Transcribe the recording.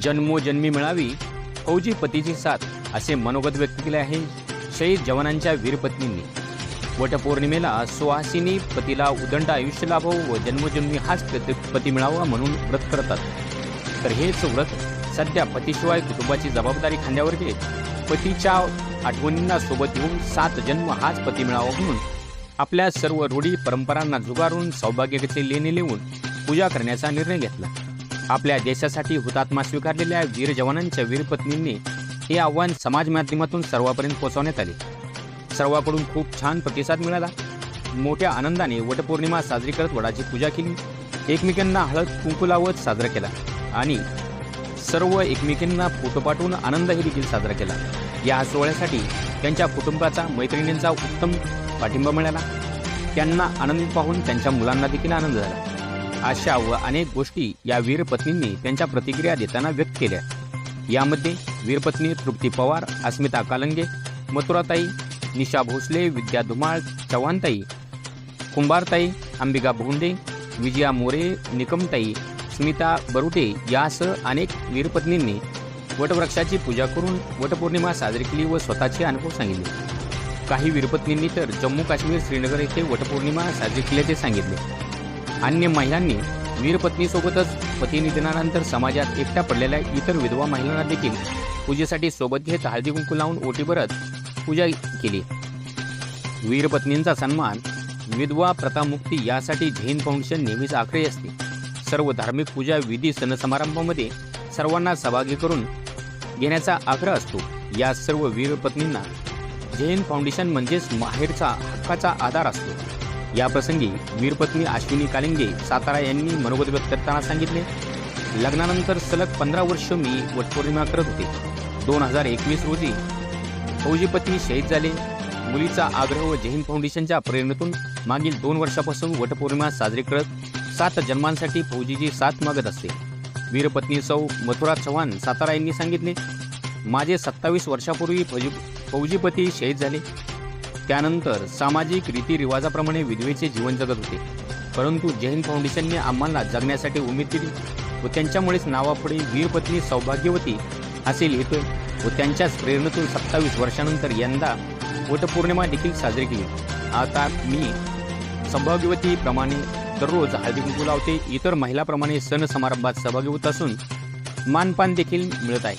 जन्मोजन्मी मिळावी फौजी पतीची साथ असे मनोगत व्यक्त केले आहे शहीद जवानांच्या वीरपत्नींनी वटपौर्णिमेला सुहासिनी पतीला उदंड आयुष्य लाभो व जन्मोजन्मी हाच पती पती मिळावा म्हणून व्रत करतात. तर हेच व्रत सध्या पतीशिवाय कुटुंबाची जबाबदारी खांद्यावर घेत पतीच्या आठवणींना सोबत येऊन सात जन्म हाच पती मिळावा म्हणून आपल्या सर्व रूढी परंपरांना जुगारून सौभाग्याचे लेणे लिहून पूजा करण्याचा निर्णय घेतला. आपल्या देशासाठी हुतात्मा स्वीकारलेल्या वीर जवानांच्या वीरपत्नींनी हे आव्हान समाज माध्यमातून सर्वांपर्यंत पोहोचवण्यात आले. सर्वांकडून खूप छान प्रतिसाद मिळाला. मोठ्या आनंदाने वटपौर्णिमा साजरी करत वडाची पूजा केली. एकमेकांना हळद कुंकू लावत साजरा केला आणि सर्व एकमेकींना फोटो पाठवून आनंदही देखील साजरा केला. या सोहळ्यासाठी त्यांच्या कुटुंबाचा मैत्रिणींचा उत्तम पाठिंबा मिळाला. त्यांना आनंद पाहून त्यांच्या मुलांना देखील आनंद झाला. आशा व अनेक गोष्टी या वीरपत्नींनी त्यांच्या प्रतिक्रिया देताना व्यक्त केल्या. यामध्ये वीरपत्नी तृप्ती पवार अस्मिता कालंगे मथुराताई निशा भोसले विद्या धुमाळ चव्हाणताई कुंभारताई अंबिका भोंडे विजया मोरे निकमताई स्मिता बरुटे यासह अनेक वीरपत्नींनी वटवृक्षाची पूजा करून वटपौर्णिमा साजरी केली व स्वतःचे अनुभव सांगितले. काही वीरपत्नींनी तर जम्मू काश्मीर श्रीनगर येथे वटपौर्णिमा साजरी केल्याचे सांगितले. अन्य महिलांनी वीरपत्नीसोबतच पती निधनानंतर समाजात एकट्या पडलेल्या इतर विधवा महिलांना देखील पूजेसाठी सोबत घेत हळदी कुंकू लावून ओटी भरत पूजा केली. वीरपत्नींचा सन्मान विधवा प्रथामुक्ती यासाठी झेन फाउंडेशन नेहमीच आग्रही असते. सर्व धार्मिक पूजा विधी सण समारंभामध्ये सर्वांना सहभागी करून घेण्याचा आग्रह असतो. या सर्व वीरपत्नींना झेन फाउंडेशन म्हणजेच माहेरचा हक्काचा आधार असतो. याप्रसंगी वीरपत्नी अश्विनी कालिंगे सातारा यांनी मनोगत व्यक्त करताना सांगितले लग्नानंतर सलग पंधरा वर्ष मी वटपौर्णिमा करत होते. दोन हजार एकवीस रोजी फौजीपती शहीद झाले. मुलीचा आग्रह व जैन फाउंडेशनच्या प्रेरणेतून मागील दोन वर्षापासून वटपौर्णिमा साजरी करत सात जन्मांसाठी फौजीची साथ मागत असते. वीरपत्नी सौ मथुरा चव्हाण सातारा यांनी सांगितले माझे सत्तावीस वर्षापूर्वी फौजी फौजीपती शहीद झाले. त्यानंतर सामाजिक रीतिरिवाजाप्रमाणे विधवेचे जीवन जगत होते. परंतु जैन फाउंडेशनने आम्हाला जगण्यासाठी उमेद दिली व त्यांच्यामुळेच नावापुढे वीरपत्नी सौभाग्यवती असे लिहितोय व त्यांच्याच प्रेरणेतून सत्तावीस वर्षानंतर यंदा वटपौर्णिमा देखील साजरी केली. आता मी सौभाग्यवतीप्रमाणे दररोज हळदी कुंकू लावते. इतर महिलाप्रमाणे सण समारंभात सहभागी होत असून मानपान देखील मिळत आहे.